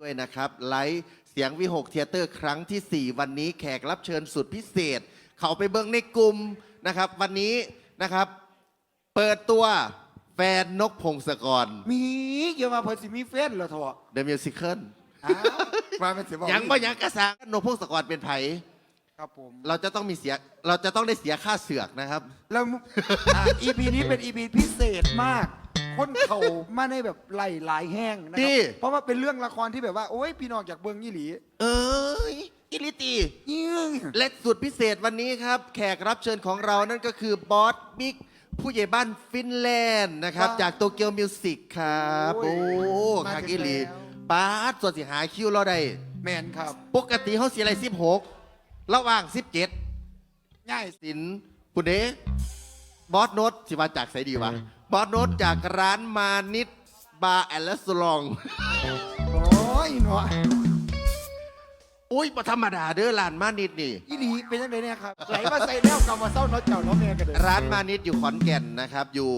ด้วยนะครับไลฟ์เสียงวิหกเทยเตอร์ครั้งที่ 4 วันนี้แขกรับเชิญสุดพิเศษ เขาไปเบิ้งในกลุ่มนะครับ วันนี้นะครับ เปิดตัวแฟนนกพงศกร มีอย่ามาเพิ่นสิมีเฟซเหรอเถอะ The Musical อ้าวมาเป็นสิบอกยังบ่ยังกระซังนกพงศกรเป็นไผครับผมเราจะต้องมีเสียเราจะต้องได้เสียค่าเสือกนะครับ แล้วอ่า EP นี้เป็น EP พิเศษมาก คนเขามาในแบบไหลหลายแห้งนะคที่รับเพราะว่าเป็นเรื่องละครที่แบบว่าโอ้ยพี่น้องอยากเบิ่งยี่หลีเอ้ยอิลิตียิ่งและสุดพิเศษวันนี้ครับ แขกรับเชิญของเรานั่นก็คือบอสบิ๊กผู้ใหญ่บ้านฟินแลนด์นะครับ จากโตเกียวมิวสิกครับ โอ้คากิลีปาร์ตส่วนสิหาคิวเราได้ แมนครับปกติเขาเสียอะไรสิบหกระหว่างสิบเจ็ดง่ายสินปุเด บอสโนตสิมาจากไสดีวะบอสโนตจากร้านมานิดบาร์แอนด์เลสลอง โอ้ยเนาะอุ้ยบ่ธรรมดาเด้อร้านมานิดนี่ยี่หลีเป็นยังไงเนี่ยครับไหลมาใส่แนวกำมาเศร้าเนาะเจ้าเนาะแม่กันเลย ร้านมานิดอยู่ขอนแก่นนะครับ อยู่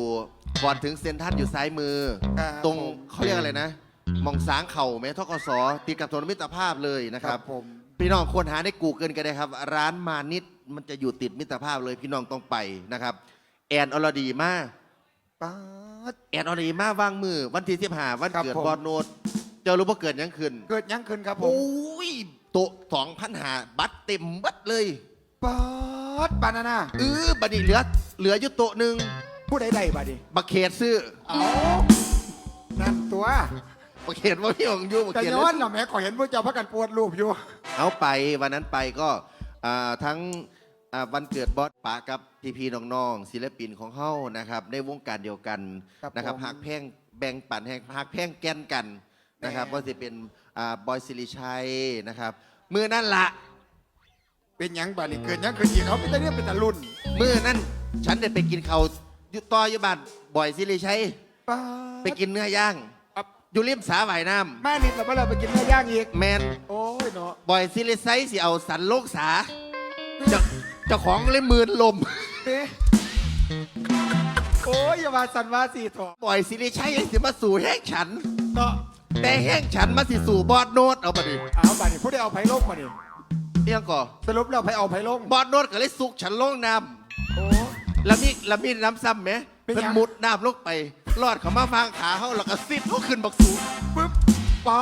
ก่อนถึงเซ็นทรัลอยู่ซ้ายมือ ครับตรงผมเขาเรียกอะไรนะมองสางเข่าไหมทกสติดกับถนนมิตรภาพเลยนะครับผม พี่น้องควรหาในกูเกิลกันได้ครับ ร้านมานิดมันจะอยู่ติดมิตรภาพเลยพี่น้องต้องไปนะครับ แอนอรดีมาป๊าดแอนอรดีมาว่างมือ วันที่สิบห้าวันครับเกิดผม บอลโนดเจ้ารู้ว่าเกิดยังขึ้นเกิดยังขึ้นครับผโอ้มยโต๊ะสองพันหาบัตรเต็มบัตรเลยป๊าดบานาน่าเออบัดนี้เหลือเหลืออยู่โต๊ะหนึ่งผู้ใดใดบาดิบักเขตซื้อเอานั่นตัว บักเขตว่าพี่ของอยูบักแต่เขตย้อนเหรอแม่ขอเห็นพวกเจ้าพักกันปวดรูปอยู่ เอาไปวันนั้นไปก็อ่าทั้ง อ่าวันเกิดบอสปะกับพี่พีน้องๆศิลปินของเฮานะครับในวงการเดียวกันครับนะครับผม หักแพ่งแบ่งปันแห่งหักแพ่งแก่นกันนะครับแหม่ว่าจะเป็นอ่าบอยสิริชัยนะครับมือนั่นละเป็นหยังบาดิเกิดหยังขึ้นอีกเขาเป็นแต่เนี่ยเป็นแต่รุ่นมือนั่นฉันได้ไปกินเขาวอยู่ต่ออยู่บ้านบอยสิริชัยป๊าดไปกินเนื้อย่างครับอยู่ริมสาหว่ายน้แม่นิดเราไม่เราไปกินเนื้อย่างอีกำแมน โอ้ยเนาะ บอยสิริชัยสิเอาสันโลกสา เจ้า เจ้าของเลยมืนลม เอ๊ะโอ้ยอย่ามาสันว่าสีถอปล่อยสิริชัยยังสิมาสู่แห้งฉัน เนาะแต่แห้งฉันมาสิสู่บอดโนดเอาไปดิเอาบาดิผู้ใดเอาไผ่ลงมาดิเรียงก่อสรุปแล้วไผ่เอาไผ่ลงบอดโนดก็เลยสุกฉันลงน้โอ้ำแล้วมีแล้วมีน้ำซ้ำไหมเป็นหยังเป็นมุดน้ำลงไป รอดเขามาฟางขาเขาแล้วก็ซิดเขาขึ้นบักสูงปึ๊บป๊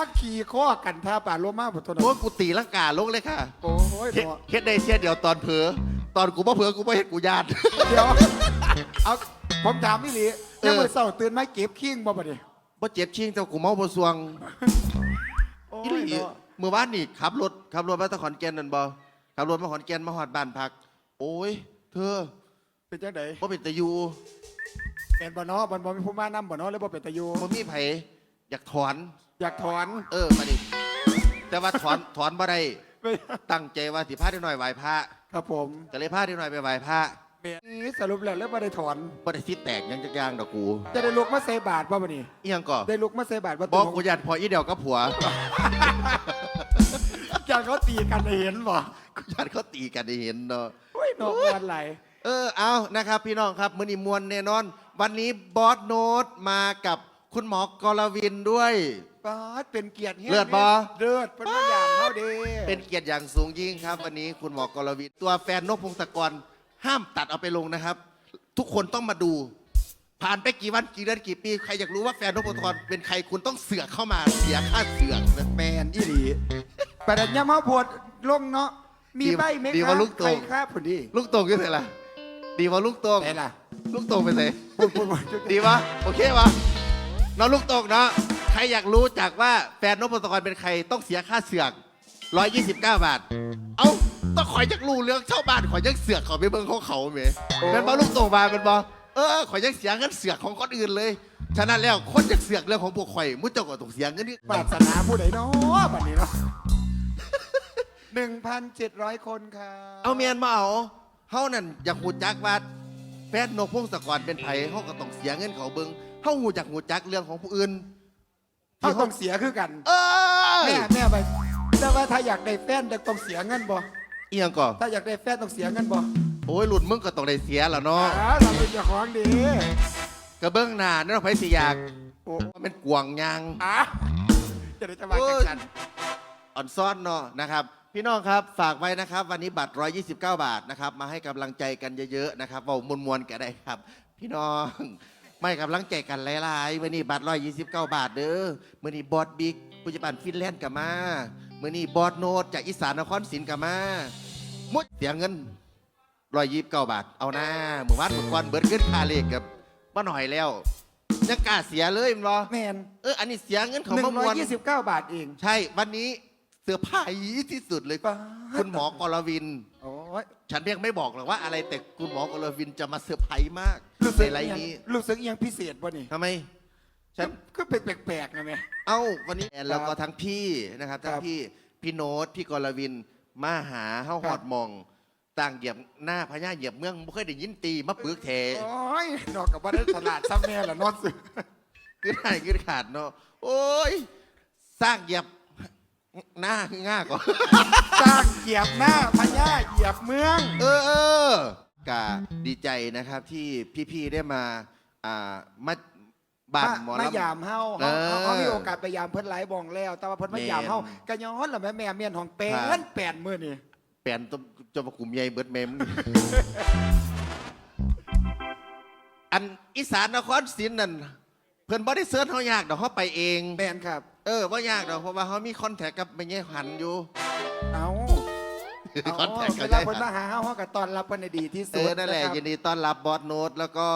าดขี่ข้อกันท่าป่าโลมาบนถนนโอ้กูตีลังกาลงเลยค่ะโอ้ยเฮ็ดเนาะเฮ็ดได้เสียเดียวตอนเผลอตอนกูบ่เผลอกูบ่เฮ็ดกูญาติ เดี๋ยวเอาผมถามพี่หลีเออ ยังมือเศร้าตื่นมาเก็บขิ้งบ่บ่ดิบ่เจ็บชิงแต่กูเมาบ่สวงโอ้อียหลีเนาะเมื่อวานนี่ขับรถขับรถมาตะขอนแก่นนั่นบ่ขับรถมาขอนแก่นมาฮอดบ้านพัก โอ้ย เธอเป็นจังไดบ่เป็นตะอยู่เป็นบ่เนาะบ่บ่มีผู้มานำบ่เนาะเลยบ่เป็นตะยูบ่มีไผอยากถอน อยากถอน เออมาดิแต่ว่าถอนถอนบ่ได้ไปตั้งใจว่าสิพาเด็กหน่อยไหว้พระครับผมก็เลยพาเด็กหน่อยไปไหว้พระแม่นี่สรุปแล้วแล้วบ่ได้ถอนบ่ได้สิแตกหยังจักอย่างดอกกู จะได้ลุกมาใส่บาทบ่บ่นี่อีหยังก่อได้ลุกมาใส่บาทบ่บอกกูยันพออีเดียวกับผัวจังเขาตีกันได้เห็นบ่กูยันเขาตีกันได้เห็นเนาะโอ้ยเนาะวันไหลเออเอานะครับ พี่น้องครับมื้อนี้มวลแน่นอน วันนี้บอสโน้ตมากับ คุณหมอกรวินด้วยบาทเป็นเกียรติแฮงเลือดบ่ เลือดเป็นตัวอย่างเฮาเด้เป็นเกียรติอย่างสูงยิ่งครับ วันนี้คุณหมอกรวิน ตัวแฟนนกพงศกรห้ามตัดเอาไปลงนะครับ ทุกคนต้องมาดู ผ่านไปกี่วันกี่เดือนกี่ปีใครอยากรู้ว่าแฟนนกพงศกรเป็นใครคุณต้องเสือกเข้ามาเสียค่าเสือกนะ แมนอีหลีประเด็นยามเฮาโพดลงเนาะมีดีใบไหมดีคว่ารับลูกโต ใครครับพุ่นดีลูกโตงยังไงล่ะดีว่าลูกโตงไหนล่ะลูกโตงไปไหนพูดพูดพูดดีวะโอเควะ น้องลูกโตงเนาะใครอยากรู้จากว่าแฟนนกพงศกรเป็นใครต้องเสียค่าเสือก 129 บาท เอ้าต้องคอยอยากรู้เรื่องเช่าบ้านขอยยังเสือกเขาไปเบิ่งของเขาเมเป็นบอลูกโตงมาเป็นบอเออขอยยังเสียเงินเสือกของคนอื่นเลย ฉะนั้นแล้วคนอยากเสือกเรื่องของพวกข่อยมุดเจ้าก็ต้องเสียเงินนี่ปรารถนาผู้ใดเนาะบัดนี้เนาะหนึ่งพันเจ็ดร้อยคนครับเอาเมียนมาเอาเฮานั่นอยากหูจักว่าแฟนนกพงศกรเป็นไผเฮาก็ต้องเสียเงินเขาเบิ่ง เฮาหูจักหูจักเรื่องของผู้อื่น เขาต้องเสียคือกัน เอ้ยแม่แม่ไปแต่ว่าถ้าอยากได้แฟนต้องเสียเงินบ่เอียงก่อนถ้าอยากได้แฟนต้องเสียเงินบ่โอ้ยหลุดมึงก็ต้องได้เสียแล้วเนาะอ่าเราเป็นเจ้าของดีกระเบื้องหน้านั่นเราไผสิอยากโอ้ว่าเป็นกวางยาง อะจะได้จะมาจังกัน อ่อนซ่อนเนาะนะครับ พี่น้องครับฝากไว้นะครับ วันนี้บัตร 129 บาทนะครับ มาให้กำลังใจกันเยอะๆนะครับเอามวนๆกันได้ครับ พี่น้อง ไม่กำลังใจกันหลายๆมื่อนี้บัตร129บาทเด้อมื่อนี้บอสบิ๊กผู้จัดการฟินแลนด์กับมามื่อนี้บอสโนดจากอีสานนครศรีกับมามุดเสียเงิน129บาท เอาหน้าเมื่อวานเมื่อก่อนเบิดขึ้นค่าเลขกับป้าหน่อยแล้วยังกล้าเสียเลยมั้งบอแมนเอออันนี้เสียเงินของหนึ่มางมร้อวยนยี่สิบเก้าบาทเอง ใช่วันนี้เสือร์ไผ่ที่สุดเลยป๊าดคุณหมอกรวินโอ้ยฉันยังไม่บอกหรอกว่าอะไรแต่คุณหมอกรวินจะมาเซอร์ไพรส์มาก รู้สึในกไลอีน์หยังนี้รู้สึกอีหยังพิเศษป่ะนี่ทำไม ฉันก็เป็นแปลกๆนะแม่ เอ้าวันนี้แล้วก็ทั้งพี่นะครับทั้คงรับพี่พี่โน้ตพี่กรวินมาหาเฮาหอดมอง ต่างเหยียบหน้าพญาเหยียบเมืองไม่เคยได้ยินตีมาปึกเทโอ้ยนอกกับว่าได้ตลาดซ้ำแม่ละนอดสึขึ้นได้ขึ้นขาดเนาะโอ้ย สร้างเหยียบหน้าง่าก่อนสร้างเหยียบหน้าพญาเหยียบเมือง เออเออ กาดีใจนะครับที่พี่ๆได้มาอ่ามาบ้านหมอมาลำยามเฮาเอเฮาอเขามีโอกาสไปยามเพิ่นหลายบองแล้ว แต่ว่าเพิ่นมาแม่นยามเฮากะย้อนล่ะแม่แม่เมียนของเป็ครันบ แปดมื้อนี่แปลนตัวจมกลุ่มใหญ่เบิดเมม อันอีสานนครศรีนั่นเพื่อนบ่ได้เสิร์ชเขายากดอกเขาไปเอง แม่นครับ เออว่ายากดอกเพราะว่าเขามีคอนแทคกับแม่เงี้ยหันอยู่ เอา คอนแทคเวกับลาแม่เพิ่นหัมานหาเฮาเฮาก็ต้อนรับเพิ่นให้ดีที่เอสุดอนั่นแหละครับ ยินดีต้อนรับบอสโนตแล้วก็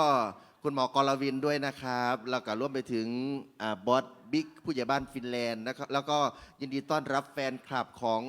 คุณหมอกรวินด้วยนะครับ แล้วก็ร่วมไปถึงอ่าบอสบิ๊กผู้ใหญ่บ้านฟินแลนด์นะครับแล้วก็ยินดีต้อนรับแฟนคลับของ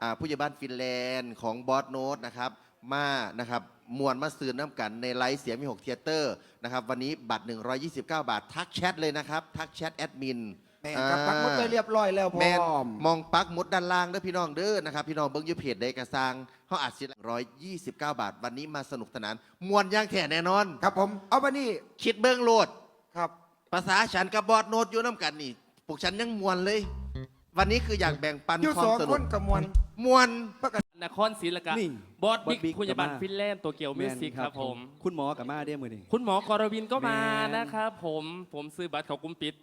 อ่าผู้ใหญ่บ้านฟินแลนด์ของบอสโนตนะครับมานะครับมวนมาซื้อน้ำกันในไลฟ์เสียงมี6เทยเตอร์นะครับวันนี้บัตร 129 บาท ทักแชทเลยนะครับ ทักแชทแอดมิน แม่นครับปักหมดไปเรียบร้อยแล้วพแมนร้อม มองปักหมุดด้านล่างเด้อพี่น้องเด้อนะครับพี่น้องเบิ้งอยูเพจใดกระซังเขาอาจสิร้อยยี่สิบเก้าบาท วันนี้มาสนุกสนานมวนอย่างแท้แน่นอน ครับผม เอามานี่คิดเบิ้งโลด ครับ ภาษาฉันกับบอดโนดอยู่น้ำกันนี่พวกฉันยังมวนเลย วันนี้คืออยากแบ่งปันอยู่ควาสมองสคนุกนกับมวล มวนปกตินครศรีและกะนี่บอสบิ๊กบอสบิ๊กผู้ใหญ่บ้านก็มา ฟินแลนด์ตัวเกียวมิวสิกครับผม คุณหมอกับมาได้มือนี่ คุณหมอกรวินก็มาแมนนะครับผมผมซื้อบัตรเขากุมปิด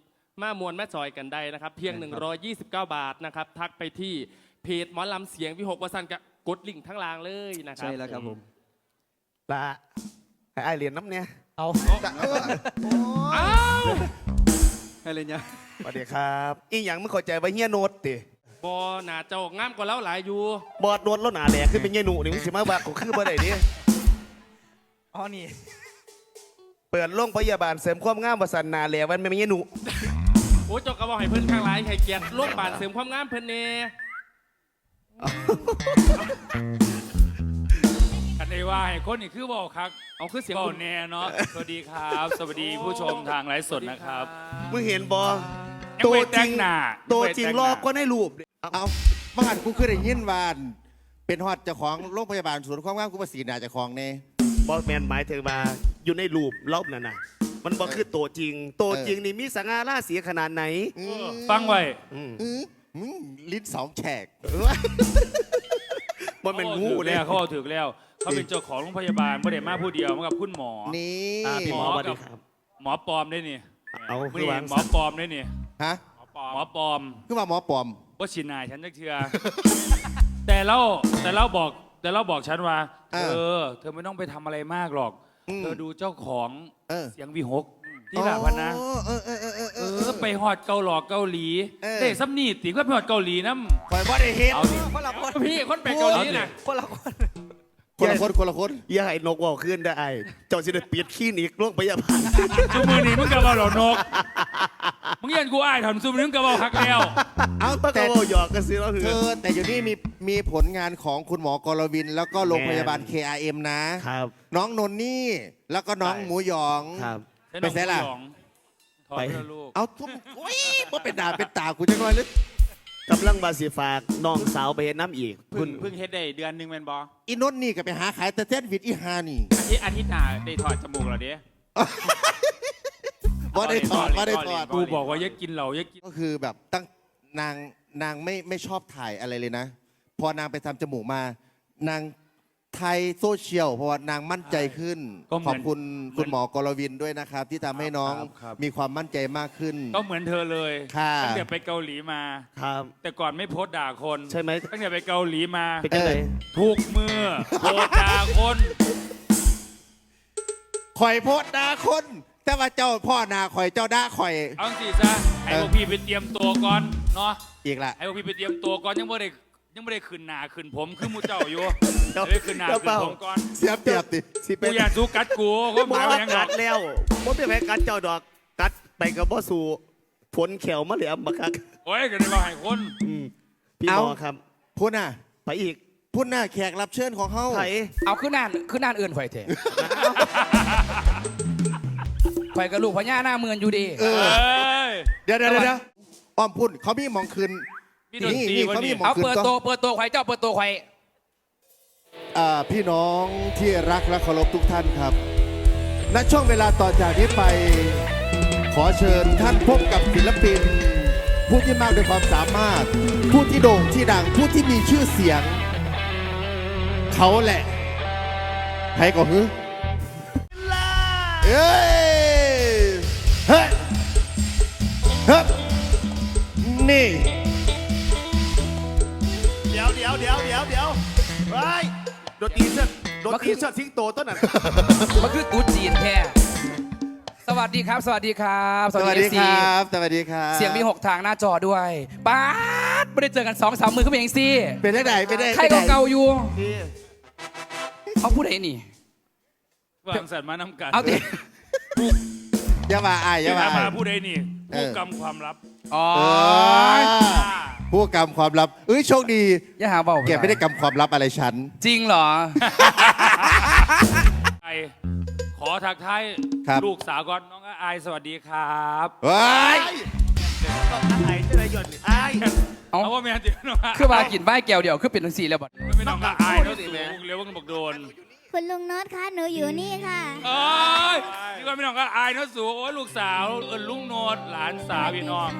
มามวนแม่จอยกันได้นะครับ เพียงแม่นครับ129 บาทนะครับ ทักไปที่เพจหมอลำเสียงวิหกวสันต์กะกดลิงก์ทั้งล่างเลยนะครับใช่แล้วครับผมละให้ไอายเรียนน้ำเนี่ยเอาอ้าวให้เลยเนี่ยสวัสดีครับ อีหยังไม่เข้าใจว่าเฮียโนดติบอหนาเจ้างามกว่าแล้วหลายอยู่บอดโนดแล้วหนาแหลกขึ้นเป็นเฮียหนูนี่มึงสิมาบักกูคือบ่ได้ดิอ๋อนี่ เปิดโรงพยาบาลเสริมความงามประสันหนาแหลกมันเป็นเฮียหนู โอ้เจกกระบอกให้เพิ่นข้างหลายให้เกียรติโลกบาทเสริมความงามเพิ่นเน่อันนี้ว่าให้คนนี่คือบอกครับเอาคือเสียงบอคุกณแน่เนาะสวัสดีครับ สวัสดีผู้ชมทางไลฟ์สดนะครับมึงเห็นบอยังไม่แต่งหน้าตัวจริงยังไม่แต่งหน้าลอกก็ในรูปดิเอาบ้านกูคือได้ยินวานเป็นฮอดเจ้าของโรงพยาบาลศูนย์ความงามกูประสีนาเจ้าของเน่บอแมนหมายถึงมาอยู่ในรูปรอบนั่นน่ะ มันบอคือตัวจริง ตัวจริงนี่มีสง่าราศีขนาดไหนฟังไว้อืมอื้อมึงลิ้นสองแฉกบอเป็นงูเขาเลยแล้วเขาเอาถือแล้ว เขาเป็นเจ้าของโรงพยาบาลไม่ได้มาผู้เดียวมากับคุณหมอ นี่อ่าพี่ หมอหมอสวัสกัดีบครับ หมอปลอมได้นี่เอาไม่คือวางหมอปลอมได้นี่ฮะหมอปลอมคือว่าหมอปลอม ว่าชินนายฉันจักเทือ แต่เราแต่เราบอกแต่เราบอกฉันว่าเอเธออเธอไม่ต้องไปทำอะไรมากหรอก อืม เธอดูเจ้าของเออเสียงวีหกที่ลาพันนะอ๋อเออเออเออเออเอเออ อไปฮอดเกาหลอกเกาหลีเออเด้ซัมนี่ติก็ไปฮอดเกาหลีน้ำคอยบ่ได้เห็นเอาดิคนละคนพี่คนไปเกาหลีน่ะคนละคนคนละคนคนละคนอย่าให้นกว่าขึ้นได้ไอ้เจ้าสิได้ปิดขี้อีกโรงพยาบาลซูมือนี่มึงกะบอกหรอนก มึงยันกูอ้ายถอนซูมือนี่มึงกะบอกฮักแล้ว เอามันก็แต่เว่าหยอกกันซื้อแล้วคือเธอแต่อยู่นี่มีมีผลงานของคุณหมอกรวิน แล้วก็โรงพยาบาล KRM นะ ครับ น้องนนนี่แล้วก็น้องใช่หมูหยอง ครับ ไปเสียล่ะ ถอดไปเพื่อลูก เอาทุบโอ้ยว่าเป็นดาเป็นตากูจังเลยลึกกำลังบาสิฝากน้องสาวไปเห็นน้ำอีกเพิ่งเพิ่งเฮ็ดได้เดือนหนึ่งแมนบออีนนนี่ก็ไปหาขายแต่เส้นวิดอีฮานี่ อาทิตย์อาทิตย์หน้าได้ถอดจมูกแล้วเด้ ว่าได้ถอดว่าได้ถอด กูบอกว่าอย่ากินเหล่าอย่ากิน ก็คือแบบตั้งนางนางไม่ไม่ชอบถ่ายอะไรเลยนะ พอนางไปทำจมูกมา นางไทยโซเชียลเพราะว่านางมั่นใจขึ้น ก็เหมืขออนบคุณคุณหมอกรวินด้วยนะครับ ที่ทำให้น้องครับครับ มีความมั่นใจมากขึ้น ก็เหมือนเธอเลยค่ะ ตั้งแต่ไปเกาหลีมา ครับ แต่ก่อนไม่โพสต์ด่าคนใช่ไหม ตั้งแต่ไปเกาหลีมา เป็นจังไงทุกมือโพสต์ด่าคน ข่อยโพดดาคน แต่ว่าเจ้าพ่อนาข่อยเจ้าด่าข่อย เอาสิซะให้พวกพี่ไปเตรียมตัวก่อนเนาะอีกละให้พวกพี่ไปเตรียมตัวก่อนยังไม่ได้ยังไม่ได้ขึ้นหนาขึ้นผมคือหมูเจ้าอยู่เดี๋ยวเดี๋ยวขึ้นหนาเดี๋ยวขึ้เปนล่าผมก่อนเสียเปรียบดิสิเป็กูนอยากสู้กัดกูก็บ่มาแรงดกัอดกแล้วบ่เป็นแพ้กัดเจ้าดอกกัดไปกับบ่สู่ผลแขวมาเหลี่ยมบักคักโอ้ยก็ได้มาให้คนอืมพี่หมอครับพูดน่ะไปอีกพูดน่ะแขกรับเชิญของเขาไผเอาขึ้นนานขึ้นนานอื่นข่อยเถอะ ข่อยกับลูกพญาหน้าเมือนอยู่ดี เอเออ้ยเดี๋ยวเดี๋ยวเดี๋ยวอ้อมพูดเขามีหมองคืนมีดนตรีนี่วันเขามีนี้หมอเอาคืนเปิดก็ตัวเปิดตัวข่อยเจ้าเปิดตัวข่อยอ่าพี่น้องที่รักและเคารพทุกท่านครับ ณช่วงเวลาต่อจากนี้ไป ขอเชิญท่านพบกับศิลปิน ผู้ที่มากด้วยความสามารถ ผู้ที่โด่งที่ดังผู้ที่มีชื่อเสียง เขาแหละใครก็ฮือเอ้ย นตีเสื้อโดนตีเสื้อทิ้งโตต้นนั้นมันคือกูจีนแท้สวัสดีครับ สวัสดีครับสวัสดี FC ครับ สวัสดีครับเสียงมีหกทางหน้าจอด้วยป๊าดไม่ได้เจอกันสองสามมือขึ้นไปเองสิเป็นได้ไหนเป็นได้ใครเป็นก็ได้เก่าอยู่พี่เขาพูดอะไรนี่วางสัตว์มานำกันเอาดิอย่ามาอายอย่าที่มาถามอาหายผู้ใดนี่เออผู้กำความลับอ๋อเออ ผู้กำความลับเอ้ยโชคดี อย่าหาเบาแกไม่ได้กำความลับอะไรฉัน จริงเหรอไอขอทักทายครับ ลูกสาวก่อนน้องอายสวัสดีครับเฮ้ยต้องอะไรจะได้หย่อนไอ้ายเอ้า เอาว่าแม่ติน้องอายคือว่ากินใบแก้วเดียวคือเป็นทั้งสี่แล้วบัดไม่น้องอายเนาะสูงเร็วกันบอกโดนคุณลุงโน็อตคะหนูอยู่นี่ค่ะ เอ้ยนี่ก็ไม่น้องก็อายเนาะสูงโอ้ยลูกสาวเอิญลุงโนดหลานสาวพี่น้อง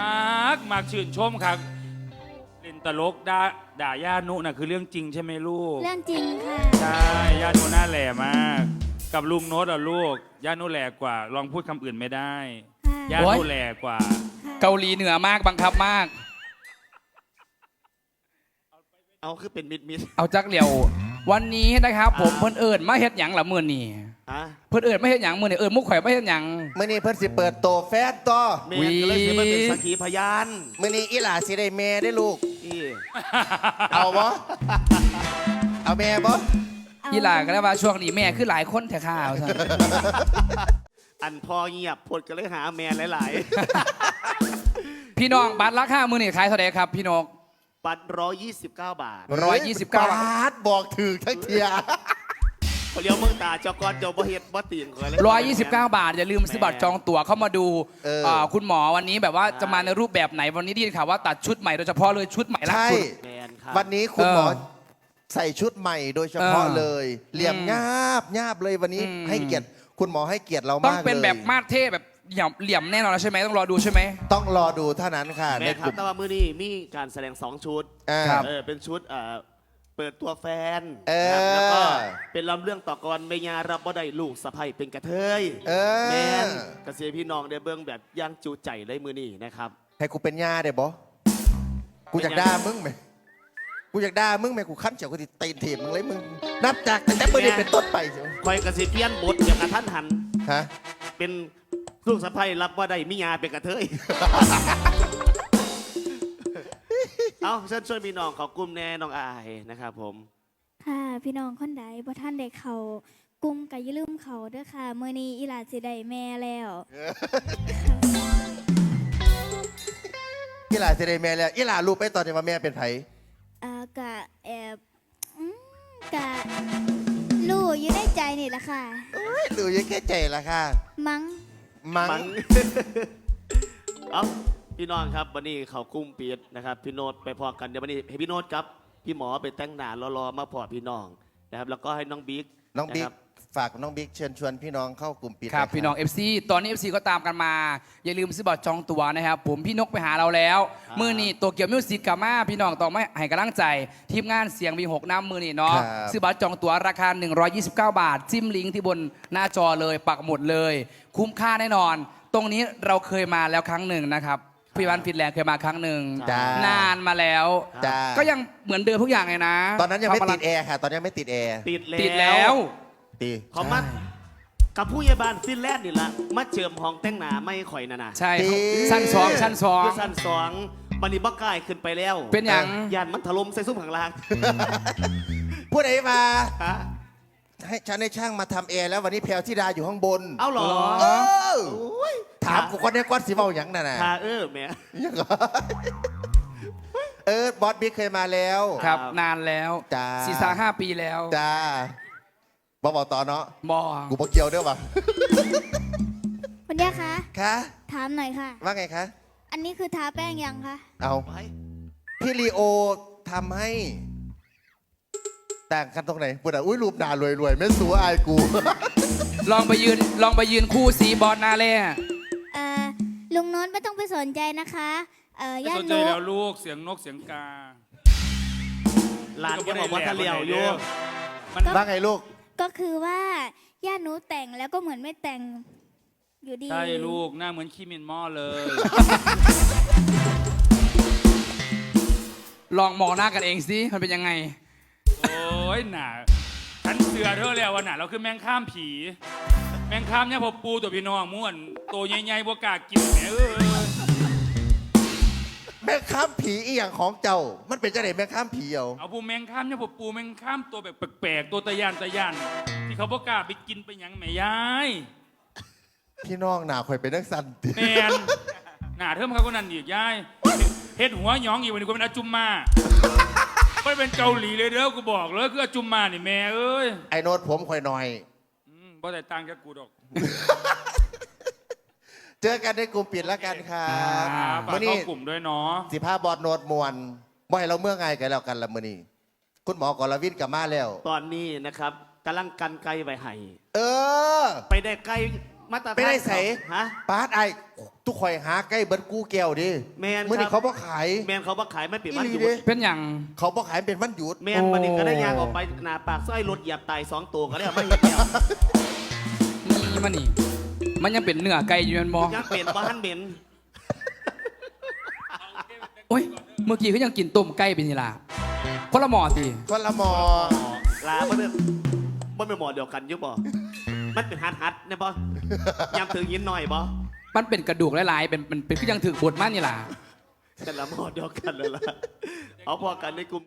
มากมากชื่นชมครับเล่นตลกด่าด่าย่านุน่ะคือเรื่องจริงใช่ไหมลูกเรื่องจริงค่ะ ใช่ย่านุหน้าแหล่มาก กับลุงโน้ตอะลูกย่านุแหล่กว่า ลองพูดคำอื่นไม่ได้ค่ะย่าโอ๊นุยแหล่กว่า เกาหลีเหนือมากบังคับมาก เอาคือเป็นมิดมิดเอาจักเหลียว วันนี้นะครับ ผมเพิ่นเอิญมาเฮ็ดหยังละมื้อนี้อะเพิ่นเอิญมาเฮ็ดหยังมื้อนี้เอิญมุกข่อยมาเฮ็ดหยังมื่อนี้เพิ่นสิเปิดโตแฟนต่อแม่ก็เลยสิมาเป็นสักขีพยานมื่อนี้อีหลาสิได้แม่ได้ลูก อีเอาบ่เอาแม่บ่อีหลาก็ได้ว่าช่วงนี้แม่คือหลายคนแท้ข้าวซั่นอันพอเงียบพดก็เลยหาแมนหลายพี่น้องบัตรราคามื้อนี้ขายเท่าไหร่ครับ พี่นกๆ บัตรร้อยยี่สิบเก้าบาท129บาททบอกถือทั้งเทียเขาเลี้ยวเมืองตาเจ้ากอนเจ้าบ่เฮ็ดบ่ตีนเขาเลย129บาท อย่าลืมซื้อบัตรจองตั๋วเข้ามาดูเอออ่าคุณหมอวันนี้แบบว่าจะมาในรูปแบบไหนวันนี้ได้ยินข่าวว่าตัดชุดใหม่โดยเฉพาะเลยชุดใหม่ล่าใช่ สุด แมนครับวันนี้คุณเออหมอใส่ชุดใหม่โดยเฉพาะเออเลยเหลี่ยมอืมงาบงาบเลยวันนี้อืมให้เกียรติคุณหมอให้เกียรติเราต้องมากเลยเป็นแบบมาดเท่แบบ เหลี่ยมเหลี่ยมแน่นอนแล้วใช่ไหมต้องรอดูใช่ไหม ต้องรอดูเท่านั้นค่ะแมในนคกรับลุ่ม แต่ว่ามื้อนี้มีการแสดงสองชุดอ่าครับเออเป็นชุดเอ่อเปิดตัวแฟนเออนะครับแล้วก็เป็นลำเรื่องต่อกรเมยารับบ่ได้ลูกสะใภ้เป็นกระเทยเออแมนกระเสียพี่น้องได้เบิ่งแบบย่างจูใจเลยมือนี้นะครับ ให้กูเป็นย่าได้บ่กูอยากด่ามึงไหมกูอยากด่ามึงไหมกูขั้นเฉียวกูติตีนถีบมึงเลยมึง นับจากตั้งแต่เมื่อนี้เป็นต้นไปเสียวคอยกระเสียเปลี่ยนบทอย่างกระทันหัน ฮะเป็น ลูกสะใภ้รับว่าได้มิยาเป็นกระเทย เอาเชิญชวนพี่น้องเขอกลุ่มแน่น้องอายนะครับผม ค่ะพี่น้องคนใดบ่ท่านได้เขากลุ่มกะอย่าลืมเขาเด้อค่ะมื้อนี้อีหลาสิได้แม่แล้ว อีหลาเสได็แม่แล้วอีหลารู้ไปตอนนี้ว่าแม่เป็นไผอ่ากะแอบอืมกะรู้อยู่ในใจนี่แหละค่ะ เอ้ยรู้ยังแค่ใจละค่ะ มั้ง มัง มัง เอาพี่น้องครับวันนี้เขากลุ้มปีดนะครับ พี่โนตไปพอกันเดี๋ยววันนี้ให้พี่โนตครับ พี่หมอไปแต่งหน้ารอๆมาพอพี่น้องนะครับ แล้วก็ให้น้องบิ๊กน้องบิ๊กะครับ ฝากน้องบิ๊กเชิญชวนพี่น้องเข้ากลุ่มปิดครับหยพี่น้อง FC ตอนนี้ FC ก็ตามกันมา อย่าลืมซื้อบัตรจองตั๋วนะครับ ผมพี่นกไปหาเราแล้ว มือนี่ตัวเกี่ยวมิวสิกกามาพี่น้องต้องไม่ให้กำลังใจ ทีมงานเสียงวีหกน้ำมือนี่เนาะครับซื้อบัตรจองตั๋วราคา 129 บาท จิ้มลิงก์ที่บนหน้าจอเลยปักหมุดเลย คุ้มค่าแน่นอน ตรงนี้เราเคยมาแล้วครั้งหนึ่งนะครับพี่วันฟินแลนด์เคยมาครั้งหนึ่งจ้านานมาแล้ว จ้า ก็ยังเหมือนเดิมทุกอย่างเลยนะตอนนั้นยังไม่ควาติดแอร์ค่ะ ตอนนั้นไม่ติดแอร์ ติดแล้ว ติดแล้ว ตีเขามากับผู้ใหญ่บ้านฟินแลนด์นี่ละมาเจิมห้องแต่งหน้าไม่ข่อยน่ะนะใช่ชั้นสองชั้นสองอยู่ชั้นสองบันนี้บักกายขึ้นไปแล้ว เป็นอย่างยานมันถล่มใส่ซุ้มข้างล่างพูดไหนมาฮะให้ฉันให้ช่างมาทำแอร์แล้ววันนี้แพลวที่ดาอยู่ข้างบน เอาเหรอเออโอ้ยถามกูคนนี้ก้อนสีเบาอย่างนั่นน่ะทาเออแหม่ยังเหรอเออบอสบิ๊กเคยมาแล้วครับครับ นานแล้วจ้าสี่สาห้าปีแล้วจ้า บอบอกต่อเนาะ บอกูบอกเกี่ยวด้วยวะคุณย่าคะ คะถามหน่อยค่ะ ว่าไงคะ อันนี้คือทาแป้งยังคะ เอาไปพี่ลีโอทำให้ต่างกันตรงไหนพูดอะอุ้ยรูปหนารวยรวยๆไม่สัวอายกู ลองไปยืนลองไปยืนคู่สีบอลหนาเล่เอ่อ ลุงโน้นไม่ต้องไปสนใจนะคะ เอ่อ ไม่ย่าสนนใจกแล้วลูกเสียงนกเสียงกาหลานยังบอกว่าทะเลียวอยู่มันว่าไงลูก ก็คือว่าย่าหนูแต่งแล้วก็เหมือนไม่แต่งอยู่ดี ใช่ลูกหน้าเหมือนขี้มินหม้อเลย ลองมองหน้ากันเองสิมันเป็นยังไง โอ้ยหนาฉันเสือเธอแล้ววันหนาเราคือแมงข้ามผี แมงข้ามเนี่ยพอปูตัวพี่น้องม่วนตัวใหญ่ๆบวกล้ากินแหมเออ แม่ข้ามผีอีหยังของเจ้า มันเป็นจะไหนแม่ข้ามผีเอาเอาปูแมงข้ามเนี่ยพอปูแมงข้ามตัวแบบแปลกๆตัวตะยานตะยานที่เขาบวกล้าไปกินไปหยังแหม่ยายพี่น้องหนาคอยเป็นนักสันติแมนหนาเทิมเขาก็นั่นอีกยายเฮ็ดหัวหยองอีกวันนี้กูเป็นอาจุมมาไม่เป็นเกาหลีเลยเด้อกูบอกเลยคืออาจุมมานี่แม่เอ้ยไอ้โน้ตผมคอยหน่อย อืมบ่แต่ตังค์กับกูดอก เจอกันในกลุ่มปิดแล้วกันครับฝากมื่อเข้านี้กลุ่มด้วยเนาะ สิภาบอดโนดมวนบ่ให้เราเมื่อไงกันแล้วกันละมื่อนี้คุณหมอกรวินกลับมาแล้ว ตอนนี้นะครับกำลังกันไกลไว้ให้เออ ไปได้ไกลมาตรฐานไปได้ใส่ฮะ ปาดไอ้ทุกข่อยหาใกล้เบิร์ดกู้แก้วดิแมนมื่อนี้ครัเขาบบ่ขาย แมนเขาบ่ขายไม่ปิดวันหอียุหลีดเด้ เป็นอย่าง เขาบ่ขายเป็นวันหยุด แมนวันนี้ก็ได้ยางออกไปหนาปากสร้อยรถเหยียบตายสองตัวก็ได้เอาไม่เห็นแล้ว นี่มันนี่ มันยังเป็นเนื้อไก่อยู่แมันมองยังเปลี่ยนบ้านเหม็นโอ้ยเมื่อกี้เขายังกินต้มไก่เป็นนี่ล่ะคนละหมอสิคนละหมอลาบ่เป็นบ่เป็นหมอเดียวกันอยุบบ่ มันเป็นฮัดฮัดเนี่ยบ่ยำถึงยินหน่อยบ่มันเป็นกระดูกหลายๆเป็นเป็นเป็นคือยังถือบดมันนี่ล่ะแต่ละหมอเดียวกันเลยล่ะเอาพอกันในกลุ่ม